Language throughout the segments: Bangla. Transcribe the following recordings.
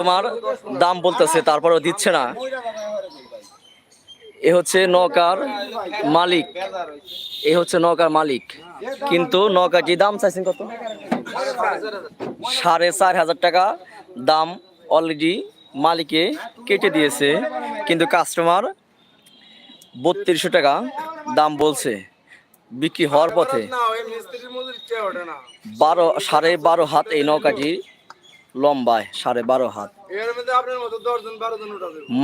কাস্টমার দাম বলতেছে, তারপরেও দিচ্ছে না। এ হচ্ছে নৌকার মালিক। এ হচ্ছে নৌকার মালিক। কিন্তু নৌকাটি দাম চাইছেন কত? সাড়ে চার হাজার টাকা। দাম অলরেডি মালিকে কেটে দিয়েছে। কিন্তু কাস্টমার বত্রিশশো টাকা দাম বলছে। বিক্রি হওয়ার পথে বারো, সাড়ে বারো হাত এই নৌকাটি লম্বায় সাড়ে বারো হাত।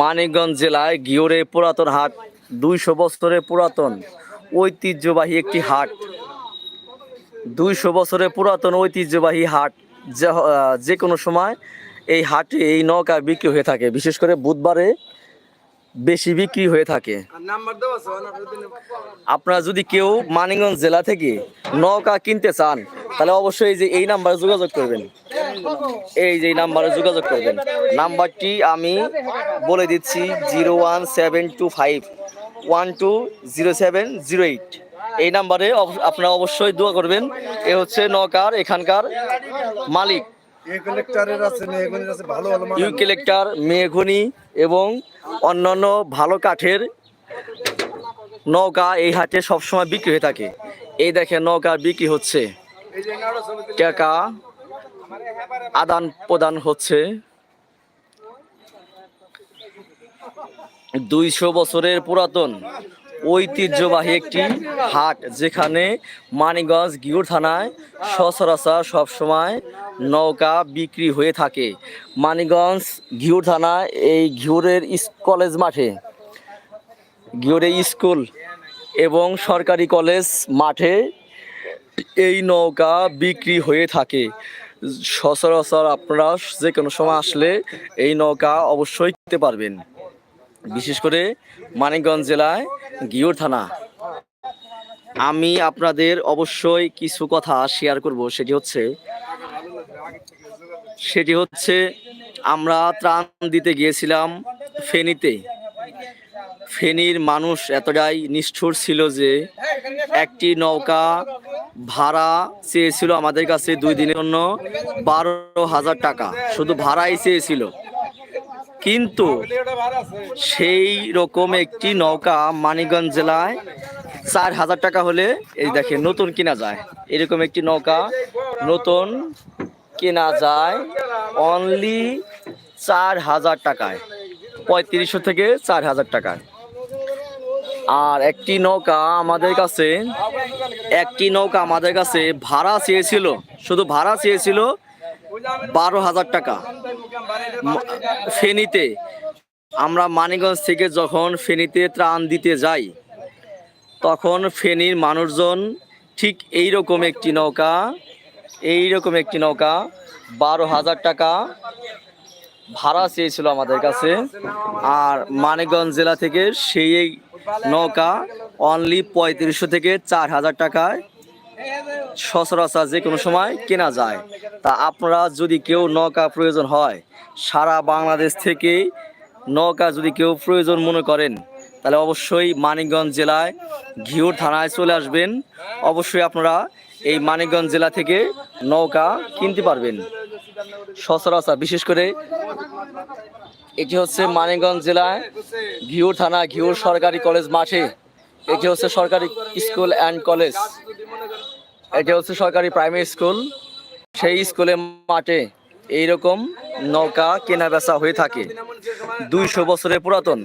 মানিকগঞ্জ জেলায় গিওরে পুরাতন হাট দুইশো বছরের পুরাতন ঐতিহ্যবাহী একটি হাট। দুইশো বছরের পুরাতন ঐতিহ্যবাহী হাট যে কোনো সময় এই হাটে এই নৌকা বিক্রি হয়ে থাকে। বিশেষ করে বুধবারে বেশি বিক্রি হয়ে থাকে। আপনারা যদি কেউ মানিকগঞ্জ জেলা থেকে নৌকা কিনতে চান তাহলে অবশ্যই যে এই নাম্বারে যোগাযোগ করবেন। এই যে নাম্বারে যোগাযোগ করবেন। নাম্বারটি আমি বলে দিচ্ছি zero one seven two five one two zero seven zero eight. এই নাম্বারে আপনারা অবশ্যই দোয়া করবেন। এ হচ্ছে নৌকার এখানকার মালিক। ইউকেলেক্টার মেঘনি এবং অন্যান্য ভালো কাঠের নৌকা এই হাটে সবসময় বিক্রি হয়ে থাকে। এই দেখে নৌকা বিক্রি হচ্ছে। টাকা আদান প্রদান হচ্ছে। দুইশো বছরের পুরাতন ঐতিহ্যবাহী একটি হাট, যেখানে মানিগঞ্জ গিউর থানায় সচরাচর সবসময় নৌকা বিক্রি হয়ে থাকে। মানিগঞ্জ ঘিউর থানায় এই ঘিউরের কলেজ মাঠে ঘিউরে স্কুল এবং সরকারি কলেজ মাঠে এই নৌকা বিক্রি হয়ে থাকে। সচরাচর আপনারা যে কোনো সময় আসলে এই নৌকা অবশ্যই কিনতে পারবেন। বিশেষ করে মানিকগঞ্জ জেলায় গিওর থানা। আমি আপনাদের অবশ্যই কিছু কথা শেয়ার করব, সেটি হচ্ছে সেটি হচ্ছে আমরা ত্রাণ দিতে গিয়েছিলাম ফেনীতে। ফেনীর মানুষ এতটাই নিষ্ঠুর ছিল যে একটি নৌকা ভাড়া চেয়েছিল আমাদের কাছে দুই দিনের জন্য বারো হাজার টাকা। শুধু ভাড়াই চেয়েছিল। কিন্তু সেই রকম একটি নৌকা মানিকগঞ্জ জেলায় চার হাজার টাকা হলে, এই দেখে নতুন কেনা যায়। এরকম একটি নৌকা নতুন কেনা যায় অনলি চার হাজার টাকায়, পঁয়ত্রিশশো থেকে চার হাজার টাকায়। আর একটি নৌকা আমাদের কাছে একটি নৌকা আমাদের কাছে ভাড়া চেয়েছিল, শুধু ভাড়া চেয়েছিল বারো হাজার টাকা। ফেনীতে আমরা মানিকগঞ্জ থেকে যখন ফেনীতে ত্রাণ দিতে যাই, তখন ফেনীর মানুষজন ঠিক এই রকম একটি নৌকা এই রকম একটি নৌকা বারো হাজার টাকা ভাড়া চেয়েছিল আমাদের কাছে। আর মানিকগঞ্জ জেলা থেকে সেই নৌকা অনলি পঁয়ত্রিশশো থেকে চার হাজার টাকায় সচরাচর যে কোনো সময় কেনা যায়। তা আপনারা যদি কেউ নৌকা প্রয়োজন হয়, সারা বাংলাদেশ থেকে নৌকা যদি কেউ প্রয়োজন মনে করেন, তাহলে অবশ্যই মানিকগঞ্জ জেলায় ঘিউর থানায় চলে আসবেন। অবশ্যই আপনারা এই মানিকগঞ্জ জেলা থেকে নৌকা কিনতে পারবেন। সচরাচর বিশেষ করে এটি হচ্ছে মানিকগঞ্জ জেলায় ঘিউর থানা ঘিউর সরকারি কলেজ মাঠে। এটি হচ্ছে সরকারি স্কুল অ্যান্ড কলেজ। এটি হচ্ছে সরকারি প্রাইমারি স্কুল। সেই স্কুলের মাঠে এইরকম নৌকা কেনা বেচা হয়ে থাকে। দুইশো বছরের পুরাতন।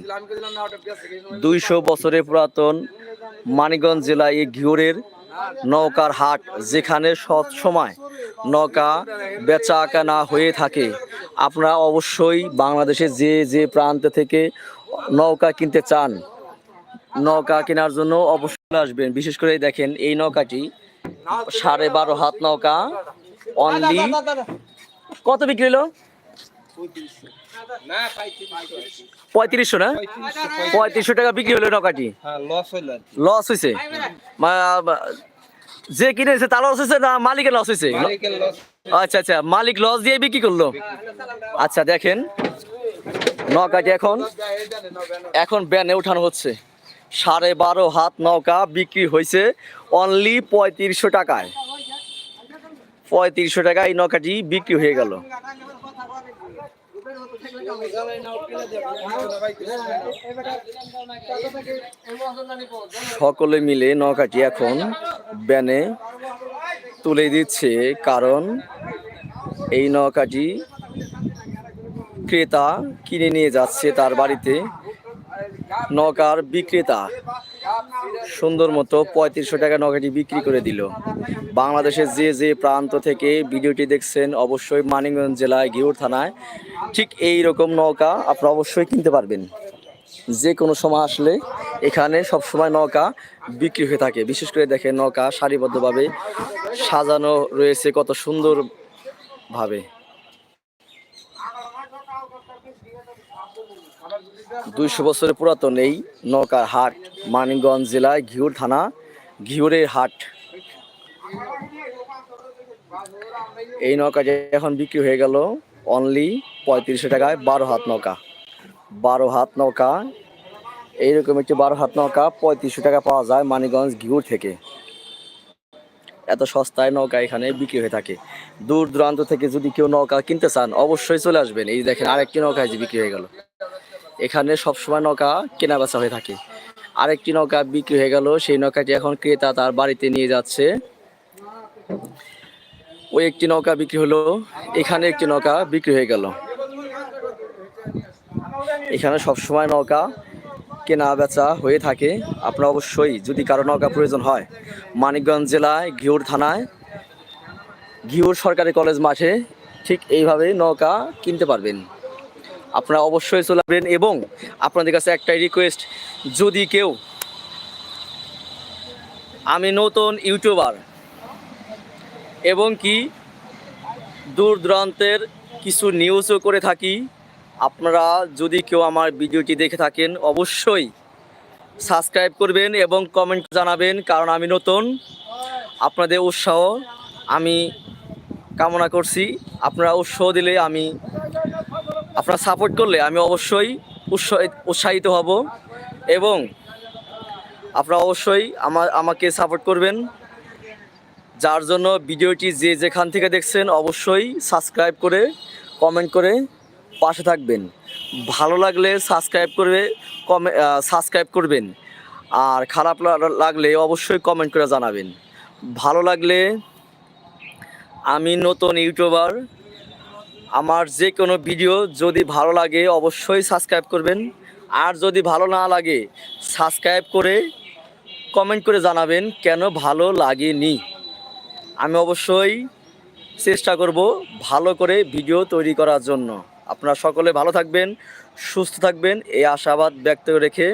দুইশো বছরের পুরাতন মানিকগঞ্জ জেলায় এই ঘিওরের নৌকার হাট যেখানে সব সময় নৌকা বেচা কেনা হয়ে থাকে। আপনারা অবশ্যই বাংলাদেশে যে যে প্রান্ত থেকে নৌকা কিনতে চান, নৌকা কেনার জন্য অবশ্যই আসবেন। বিশেষ করে দেখেন এই নৌকাটি সাড়ে বারো হাত নৌকা অনলি কত বিক্রি হলো? পঁয়ত্রিশশো না? পঁয়ত্রিশশো টাকা বিক্রি হলো নৌকাটি? হ্যাঁ লস হয়েছে মা- মা- যে কিনেছে তার লস হয়েছে না মালিকের লস হয়েছে আচ্ছা আচ্ছা মালিক লস দিয়ে বিক্রি করল। আচ্ছা দেখেন নৌকাটি এখন এখন ব্যানে উঠানো হচ্ছে। সাড়ে বারো হাত নৌকা বিক্রি হয়েছে অনলি পঁয়ত্রিশশো টাকায়। পঁয়ত্রিশশো টাকায় এই নৌকাটি বিক্রি হয়ে গেল। সকলে মিলে নৌকাটি এখন ব্যানে তুলে দিচ্ছে, কারণ এই নৌকাটি ক্রেতা কিনে নিয়ে যাচ্ছে তার বাড়িতে। নৌকার বিক্রেতা। সুন্দর মতো পঁয়ত্রিশশো টাকা নৌকাটি বিক্রি করে দিল। বাংলাদেশের যে যে প্রান্ত থেকে ভিডিওটি দেখছেন, অবশ্যই মানিকগঞ্জ জেলায় ঘিউর থানায় ঠিক এই রকম নৌকা আপনারা অবশ্যই কিনতে পারবেন। যে কোনো সময় আসলে এখানে সব সময় নৌকা বিক্রি হয়ে থাকে। বিশেষ করে দেখেন নৌকা সারিবদ্ধভাবে সাজানো রয়েছে কত সুন্দর ভাবে দুইশো বছরের পুরাতন এই নৌকার হাট মানিকগঞ্জ জেলায় ঘিউর থানা, ঘিউরের হাট। এই নৌকা নৌকাটি এখন বিক্রি হয়ে গেল অনলি পঁয়ত্রিশশো টাকায় বারো হাত নৌকা। বারো হাত নৌকা, এইরকম একটি বারো হাত নৌকা পঁয়ত্রিশশো টাকা পাওয়া যায় মানিকগঞ্জ ঘিউর থেকে। এত সস্তায় নৌকা এখানে বিক্রি হয়ে থাকে। দূর দূরান্ত থেকে যদি কেউ নৌকা কিনতে চান, অবশ্যই চলে আসবেন। এই দেখেন আরেকটি নৌকা যে বিক্রি হয়ে গেল। এখানে সবসময় নৌকা কেনা বেচা হয়ে থাকে। আরেকটি নৌকা বিক্রি হয়ে গেল। সেই নৌকাটি এখন ক্রেতা তার বাড়িতে নিয়ে যাচ্ছে। ওই একটি নৌকা বিক্রি হলো। এখানে একটি নৌকা বিক্রি হয়ে গেল। এখানে সবসময় নৌকা কেনা বেচা হয়ে থাকে, আপনারা অবশ্যই যদি কারও নৌকা প্রয়োজন হয়, মানিকগঞ্জ জেলায় ঘিউর থানায় ঘিউর সরকারি কলেজ মাঠে ঠিক এইভাবে নৌকা কিনতে পারবেন। আপনারা অবশ্যই চলে আসবেন এবং আপনাদের কাছে একটাই রিকোয়েস্ট যদি কেউ আমি নতুন ইউটিউবার এবং কি দূর দূরান্তের কিছু নিউজও করে থাকি আপনারা যদি কেউ আমার ভিডিওটি দেখে থাকেন, অবশ্যই সাবস্ক্রাইব করবেন এবং কমেন্ট জানাবেন, কারণ আমি নতুন। আপনাদের উৎসাহ আমি কামনা করছি। আপনারা উৎসাহ দিলে আমি, আপনারা সাপোর্ট করলে আমি অবশ্যই উৎসাহিত হব। এবং আপনারা অবশ্যই আমার আমাকে সাপোর্ট করবেন। যার জন্য ভিডিওটি যে যেখান থেকে দেখছেন, অবশ্যই সাবস্ক্রাইব করে কমেন্ট করে পাশে থাকবেন। ভালো লাগলে সাবস্ক্রাইব করবে কমে সাবস্ক্রাইব করবেন। আর খারাপ লাগলে অবশ্যই কমেন্ট করে জানাবেন। ভালো লাগলে আমি নতুন ইউটিউবার, আমার যে কোনো ভিডিও যদি ভালো লাগে অবশ্যই সাবস্ক্রাইব করবেন। আর যদি ভালো না লাগে সাবস্ক্রাইব করে কমেন্ট করে জানাবেন কেন ভালো লাগেনি। আমি অবশ্যই চেষ্টা করব ভালো করে ভিডিও তৈরি করার জন্য। আপনারা সকলে ভালো থাকবেন, সুস্থ থাকবেন। এই আশাবাদ ব্যক্ত রেখে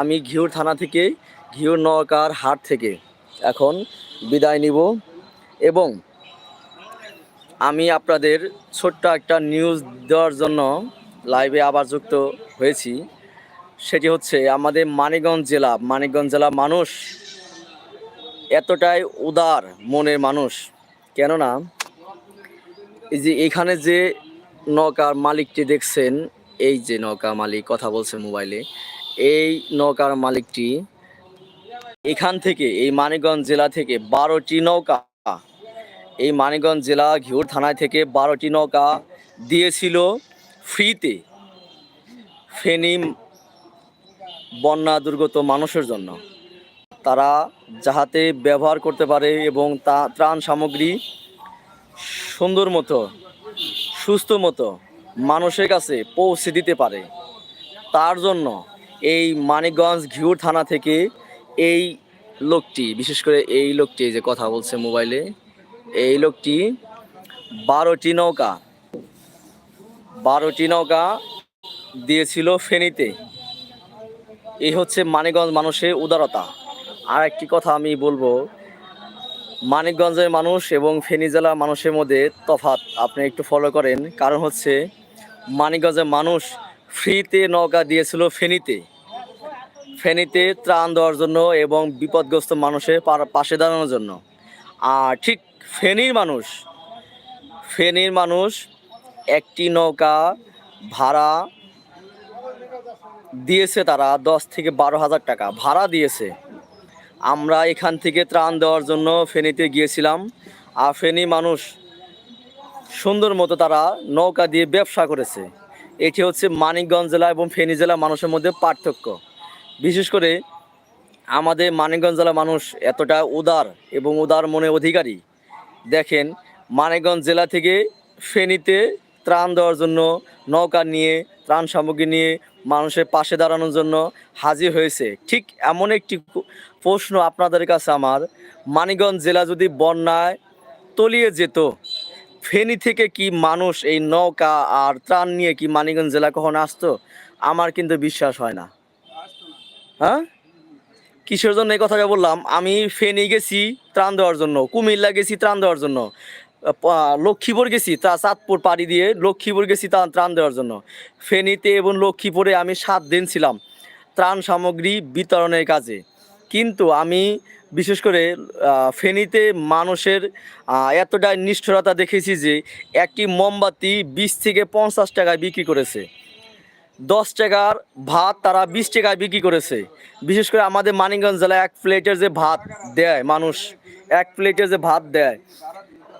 আমি ঘিউর থানা থেকে, ঘিউর নৌকার হাট থেকে এখন বিদায় নিব এবং আমি আপনাদের ছোট্ট একটা নিউজ দেওয়ার জন্য লাইভে আবার যুক্ত হয়েছি। সেটি হচ্ছে আমাদের মানিকগঞ্জ জেলা মানিকগঞ্জ জেলা মানুষ এতটাই উদার মনের মানুষ। কেননা এই যে এখানে যে নৌকার মালিকটি দেখছেন, এই যে নৌকা মালিক, কথা বলছে মোবাইলে। এই নৌকার মালিকটি এখান থেকে, এই মানিকগঞ্জ জেলা থেকে বারোটি নৌকা, এই মানিকগঞ্জ জেলা ঘিউর থানায় থেকে বারোটি নৌকা দিয়েছিল ফ্রিতে। ফেনী বন্যা দুর্গত মানুষের জন্য। তারা যাহাতে ব্যবহার করতে পারে এবং তা ত্রাণ সামগ্রী সুন্দর মতো সুস্থ মতো মানুষের কাছে পৌঁছে দিতে পারে। তার জন্য এই মানিকগঞ্জ ঘিউর থানা থেকে এই লোকটি, বিশেষ করে এই লোকটি যে কথা বলছে মোবাইলে, এই লোকটি বারোটি নৌকা বারোটি নৌকা দিয়েছিল ফেনীতে। এই হচ্ছে মানিকগঞ্জ মানুষের উদারতা। আর একটি কথা আমি বলব মানিকগঞ্জের মানুষ এবং ফেনী জেলার মানুষের মধ্যে তফাৎ। আপনি একটু ফলো করেন। কারণ হচ্ছে, মানিকগঞ্জের মানুষ ফ্রিতে নৌকা দিয়েছিল ফেনীতে। ফেনীতে ত্রাণ দেওয়ার জন্য এবং বিপদগ্রস্ত মানুষের পাশে দাঁড়ানোর জন্য। আর ঠিক ফেনীর মানুষ ফেনীর মানুষ একটি নৌকা ভাড়া দিয়েছে তারা দশ থেকে বারো হাজার টাকা। ভাড়া দিয়েছে। আমরা এখান থেকে ত্রাণ দেওয়ার জন্য ফেনীতে গিয়েছিলাম। আর ফেনী মানুষ সুন্দর মতো তারা নৌকা দিয়ে ব্যবসা করেছে। এটি হচ্ছে মানিকগঞ্জ জেলা এবং ফেনী জেলা মানুষের মধ্যে পার্থক্য। বিশেষ করে আমাদের মানিকগঞ্জ জেলা মানুষ এতটা উদার এবং উদার মনে অধিকারী। দেখেন, মানিকগঞ্জ জেলা থেকে ফেনীতে ত্রাণ দেওয়ার জন্য, নৌকা নিয়ে, ত্রাণ সামগ্রী নিয়ে মানুষের পাশে দাঁড়ানোর জন্য হাজির হয়েছে। ঠিক এমন একটি প্রশ্ন আপনাদের কাছে আমার। মানিগঞ্জ জেলা যদি বন্যায় তলিয়ে যেত, ফেনী থেকে কি মানুষ এই নৌকা আর ত্রাণ নিয়ে কি মানিগঞ্জ জেলা কখন আসতো? আমার কিন্তু বিশ্বাস হয় না। হ্যাঁ? কিসের জন্য এই কথাটা বললাম? আমি ফেনী গেছি ত্রাণ দেওয়ার জন্য, কুমিল্লা গেছি ত্রাণ দেওয়ার জন্য লক্ষ্মীপুর গেছি তা চাঁদপুর পাড়ি দিয়ে লক্ষ্মীপুর গেছি তা ত্রাণ দেওয়ার জন্য। ফেনীতে এবং লক্ষ্মীপুরে আমি সাত দিন ছিলাম। ত্রাণ সামগ্রী বিতরণের কাজে। কিন্তু আমি বিশেষ করে ফেনীতে মানুষের এতটা নিষ্ঠুরতা দেখেছি যে একটি মোমবাতি বিশ থেকে পঞ্চাশ টাকায় বিক্রি করেছে। দশ টাকার ভাত তারা বিশ টাকায় বিক্রি করেছে। বিশেষ করে আমাদের মানিকগঞ্জ জেলায় এক প্লেটের যে ভাত দেয় মানুষ, এক প্লেটের যে ভাত দেয়,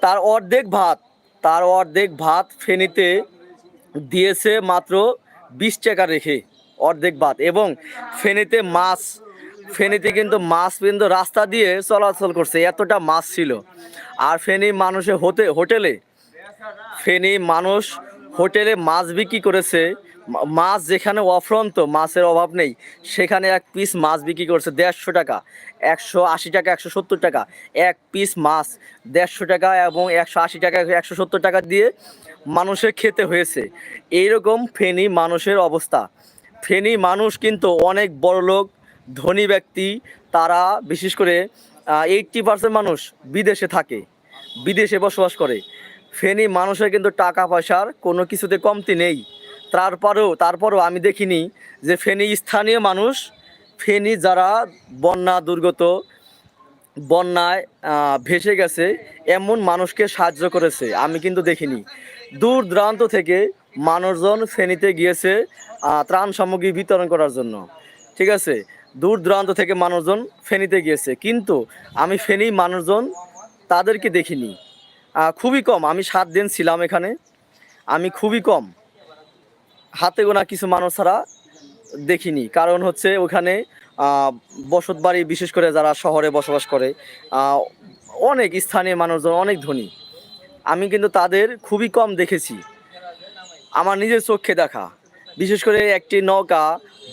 তার অর্ধেক ভাত, তার অর্ধেক ভাত ফেনীতে দিয়েছে মাত্র বিশ টাকা রেখে অর্ধেক ভাত এবং ফেনীতে মাছ ফেনীতে কিন্তু মাছ কিন্তু রাস্তা দিয়ে চলাচল করছে, এতটা মাছ ছিল। আর ফেনী মানুষের হোটে হোটেলে, ফেনী মানুষ হোটেলে মাছ বিক্রি করেছে। মাছ যেখানে অফ্রন্ত, মাছের অভাব নেই, সেখানে এক পিস মাছ বিক্রি করছে দেড়শো টাকা, একশো আশি টাকা, একশো সত্তর টাকা, এক পিস মাছ দেড়শো টাকা এবং একশো আশি টাকা, একশো সত্তর টাকা দিয়ে মানুষের খেতে হয়েছে। এইরকম ফেনী মানুষের অবস্থা। ফেনী মানুষ কিন্তু অনেক বড় লোক ধনী ব্যক্তি, তারা বিশেষ করে এইটটি পার্সেন্ট মানুষ বিদেশে থাকে, বিদেশে বসবাস করে। ফেনী মানুষের কিন্তু টাকা পয়সার কোনো কিছুতে কমতি নেই। তারপরেও তারপরেও আমি দেখিনি যে ফেনী স্থানীয় মানুষ, ফেনী যারা বন্যা দুর্গত, বন্যায় ভেসে গেছে, এমন মানুষকে সাহায্য করেছে, আমি কিন্তু দেখিনি। দূর দূরান্ত থেকে মানুষজন ফেনীতে গিয়েছে ত্রাণ সামগ্রী বিতরণ করার জন্য। ঠিক আছে? দূর দূরান্ত থেকে মানুষজন ফেনীতে গিয়েছে। কিন্তু আমি ফেনী মানুষজন তাদেরকে দেখিনি। খুবই কম। আমি সাত দিন ছিলাম এখানে। আমি খুবই কম। হাতে গোনা কিছু মানুষ ছাড়া দেখিনি। কারণ হচ্ছে ওখানে বসত বাড়ি, বিশেষ করে যারা শহরে বসবাস করে অনেক স্থানীয় মানুষজন, অনেক ধনী। আমি কিন্তু তাদের খুবই কম দেখেছি। আমার নিজের চোখে দেখা। বিশেষ করে একটি নৌকা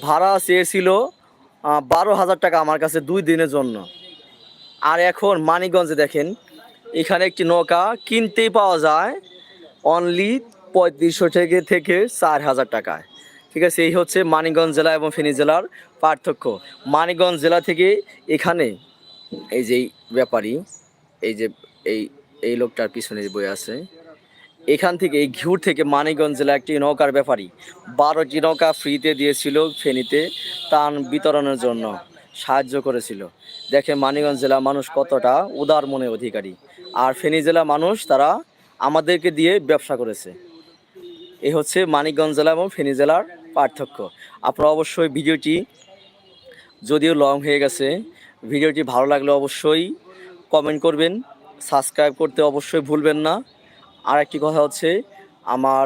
ভাড়া চেয়েছিল বারো হাজার টাকা আমার কাছে দুই দিনের জন্য। আর এখন মানিকগঞ্জে দেখেন, এখানে একটি নৌকা কিনতেই পাওয়া যায় অনলি পঁয়ত্রিশশো থেকে থেকে চার হাজার টাকায়। ঠিক আছে, এই হচ্ছে মানিকগঞ্জ জেলা এবং ফেনী জেলার পার্থক্য। মানিকগঞ্জ জেলা থেকে এখানে এই যে ব্যাপারী, এই যে এই এই লোকটার পিছনে বই আছে এখান থেকে এই ঘিউর থেকে মানিকগঞ্জ জেলা একটি নৌকার ব্যাপারী বারোটি নৌকা ফ্রিতে দিয়েছিল ফেনীতে ত্রাণ বিতরণের জন্য সাহায্য করেছিল। দেখে মানিকগঞ্জ জেলা মানুষ কতটা উদার মনে অধিকারী। আর ফেনী জেলা মানুষ তারা আমাদেরকে দিয়ে ব্যবসা করেছে। এই হচ্ছে মানিকগঞ্জ জেলা এবং ফেনী জেলার পার্থক্য। আপনারা অবশ্যই ভিডিওটি যদিও লং হয়ে গেছে, ভিডিওটি ভালো লাগলে অবশ্যই কমেন্ট করবেন। সাবস্ক্রাইব করতে অবশ্যই ভুলবেন না। আর একটি কথা হচ্ছে, আমার,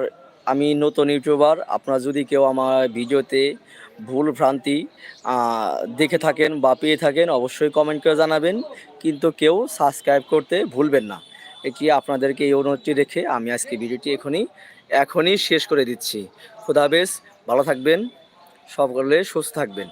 আমি নতুন ইউটিউবার, আপনারা যদি কেউ আমার ভিডিওতে ভুল ভ্রান্তি দেখে থাকেন বা পেয়ে থাকেন, অবশ্যই কমেন্ট করে জানাবেন। কিন্তু কেউ সাবস্ক্রাইব করতে ভুলবেন না। এটি আপনাদেরকে এই অনুরোধটি রেখে আমি আজকে ভিডিওটি এখনই এখনই শেষ করে দিচ্ছি। খুদাবেশ ভালো থাকবেন, সকলে সুস্থ থাকবেন।